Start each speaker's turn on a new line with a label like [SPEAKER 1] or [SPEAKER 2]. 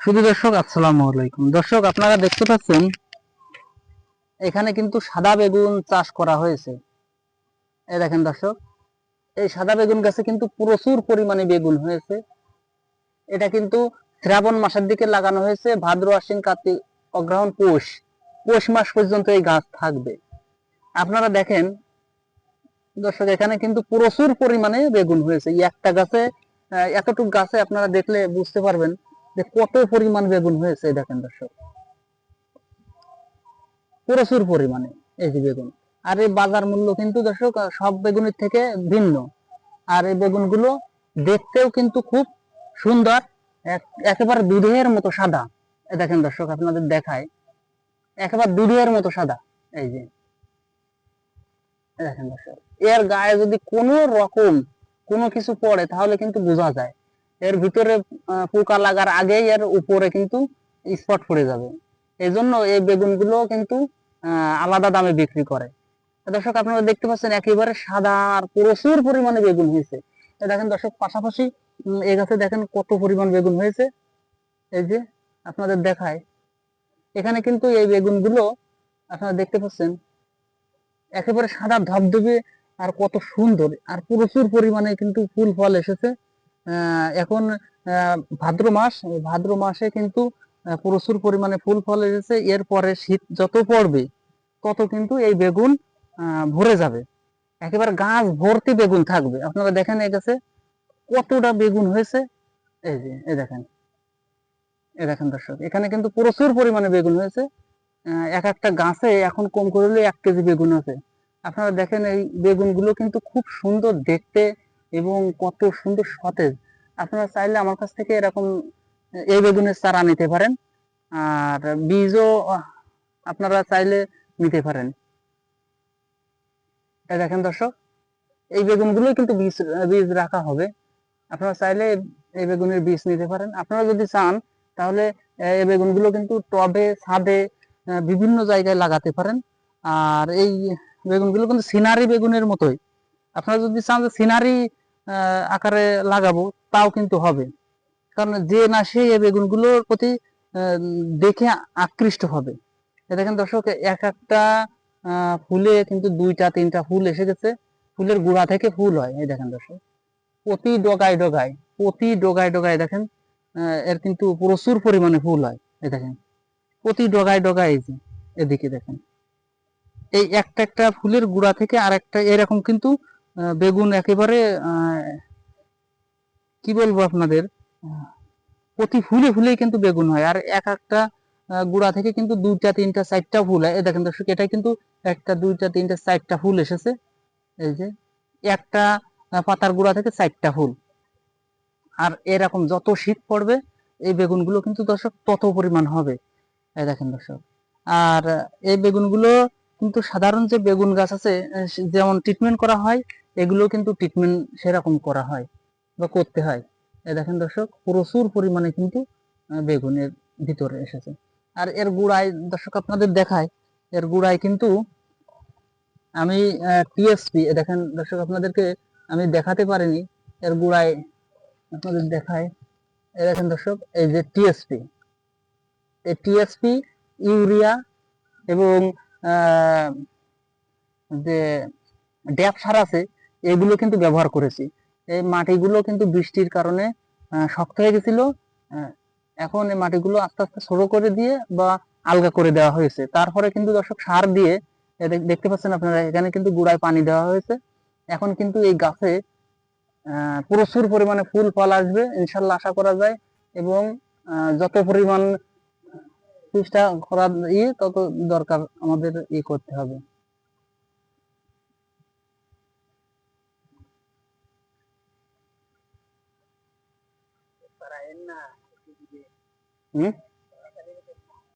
[SPEAKER 1] শুধু দর্শক, আসসালামু আলাইকুম। দর্শক, আপনারা দেখতে পাচ্ছেন, এখানে কিন্তু সাদা বেগুন চাষ করা হয়েছে। এই দেখেন দর্শক, এই সাদা বেগুন গাছে কিন্তু প্রচুর পরিমাণে বেগুন হয়েছে। এটা কিন্তু শ্রাবণ মাসের দিকে লাগানো হয়েছে, ভাদ্র, আশ্বিন, কার্তিক অগ্রহণ পৌষ। পৌষ মাস পর্যন্ত এই গাছ থাকবে। আপনারা দেখেন, দর্শক, এখানে কিন্তু প্রচুর পরিমাণে বেগুন হয়েছে। একটা গাছে এতটুক গাছে আপনারা দেখলে বুঝতে পারবেন যে কত পরিমাণ বেগুন হয়েছে দেখেন দর্শক। প্রচুর পরিমাণে এই যে বেগুন। আর এই বাজার মূল্য কিন্তু দর্শক সব বেগুনের থেকে ভিন্ন। আর এই বেগুনগুলো দেখতেও কিন্তু খুব সুন্দর একেবারে দুধের মতো সাদা। দেখেন দর্শক, আপনাদের দেখায়। একেবারে দুধের মতো সাদা, এই যে। দেখেন দর্শক, এর গায়ে যদি কোনো রকম কোনো কিছু পড়ে, তাহলে কিন্তু বোঝা যায় এর ভিতরে পোকা লাগার আগেই এর উপরে কিন্তু স্পট পড়ে যাবে। এই জন্য এই বেগুনগুলো কিন্তু আলাদা দামে বিক্রি করে। দর্শক, আপনারা দেখতে পাচ্ছেন একেবারে সাদা আর প্রচুর পরিমাণে বেগুন হয়েছে। দেখেন দর্শক, পাশাপাশি এই গাছে দেখেন কত পরিমাণ বেগুন হয়েছে। এই যে আপনাদের দেখায়, এখানে কিন্তু এই বেগুনগুলো আপনারা দেখতে পাচ্ছেন, একেবারে সাদা ধবধবে আর কত সুন্দর আর প্রচুর পরিমাণে কিন্তু ফুল ফল এসেছে। এখন ভাদ্র মাস ভাদ্র মাসে কিন্তু প্রচুর পরিমাণে ফুল ফল এসেছে। এরপরে শীত যত পড়বে, তত কিন্তু এই বেগুন ভরে যাবে। একেবারে গাছ ভর্তি বেগুন থাকবে। আপনারা দেখেন এই গাছে কতটা বেগুন হয়েছে। এই যে, এই দেখেন। এই দেখেন দর্শক, এখানে কিন্তু প্রচুর পরিমাণে বেগুন হয়েছে। এক একটা গাছে এখন কম করলে এক কেজি বেগুন আছে। আপনারা দেখেন এই বেগুনগুলো কিন্তু খুব সুন্দর দেখতে। এবং কত সুন্দর সতেজ। আপনারা চাইলে আমার কাছ থেকে এরকম এই বেগুনের চারা নিতে পারেন। আর বীজও আপনারা চাইলে নিতে পারেন। দেখেন দর্শক, এই বেগুনগুলো কিন্তু বীজ বীজ রাখা হবে। আপনারা চাইলে এই বেগুনের বীজ নিতে পারেন। আপনারা যদি চান, তাহলে এই বেগুনগুলো কিন্তু টবে, ছাদে বিভিন্ন জায়গায় লাগাতে পারেন। আর এই বেগুনগুলো কিন্তু সিনারি বেগুনের মতোই। আপনারা যদি চান যে সিনারি আকারে লাগাবো, তাও কিন্তু হবে। কারণ যে না সেই এই বেগুনগুলোর প্রতি দেখে আকৃষ্ট হবে। দেখেন দর্শক, এক একটা ফুলে কিন্তু দুইটা, তিনটা ফুল এসে গেছে। ফুলের গুড়া থেকে ফুল হয়, এই দেখেন দর্শক। প্রতি ডগায় ডগায়, প্রতি ডগায় ডগায় দেখেন এর কিন্তু প্রচুর পরিমাণে ফুল হয় এই দেখেন। প্রতি ডগায় ডগায় এই যে, এদিকে দেখেন। এই একটা একটা ফুলের গুড়া থেকে আর একটা এরকম কিন্তু বেগুন একেবারে কি বলব আপনাদের প্রতি ফুলে ফুলেই কিন্তু বেগুন হয়। আর এক একটা গুড়া থেকে কিন্তু দুইটা, তিনটা, চারটা ফুল হয়। দেখেন দর্শক এটা কিন্তু একটা, দুইটা, তিনটা, চারটা ফুল এসেছে। এই যে একটা পাতার গুড়া থেকে চারটা ফুল। আর এরকম যত শীত পড়বে, এই বেগুনগুলো কিন্তু দর্শক তত পরিমাণ হবে। এই দেখেন দর্শক, আর এই বেগুনগুলো কিন্তু সাধারণ যে বেগুন গাছ আছে যেমন ট্রিটমেন্ট করা হয় এগুলো কিন্তু ট্রিটমেন্ট সেরকম করা হয় বা করতে হয়। এই দেখেন দর্শক, প্রচুর পরিমাণে কিন্তু বেগুনের ভিতরে এসেছে। আর এর গুড়ায় দর্শক আপনাদের দেখায়, এর গুড়ায় কিন্তু আমি টিএসপি দেখেন দর্শক আপনাদেরকে আমি দেখাতে পারিনি, এর গুড়ায় আপনাদের দেখায়। এ দেখেন দর্শক, এই যে টিএসপি এই টিএসপি ইউরিয়া এবং যে ড্যাপ সার আছে এগুলো কিন্তু ব্যবহার করেছি। এই মাটিগুলো কিন্তু বৃষ্টির কারণে শক্ত হয়ে গেছিল। এখন এই মাটিগুলো আস্তে আস্তে ছোট করে দিয়ে বা আলগা করে দেওয়া হয়েছে। তারপরে কিন্তু দর্শক সার দিয়ে দেখতে পাচ্ছেন আপনারা, এখানে কিন্তু গুড়ায় পানি দেওয়া হয়েছে। এখন কিন্তু এই গাছে প্রচুর পরিমাণে ফুল, ফল আসবে, ইনশাল্লাহ আশা করা যায়। এবং যত পরিমাণ চেষ্টা করার ই তত দরকার আমাদের ই করতে হবে। para él nada. ¿Mm?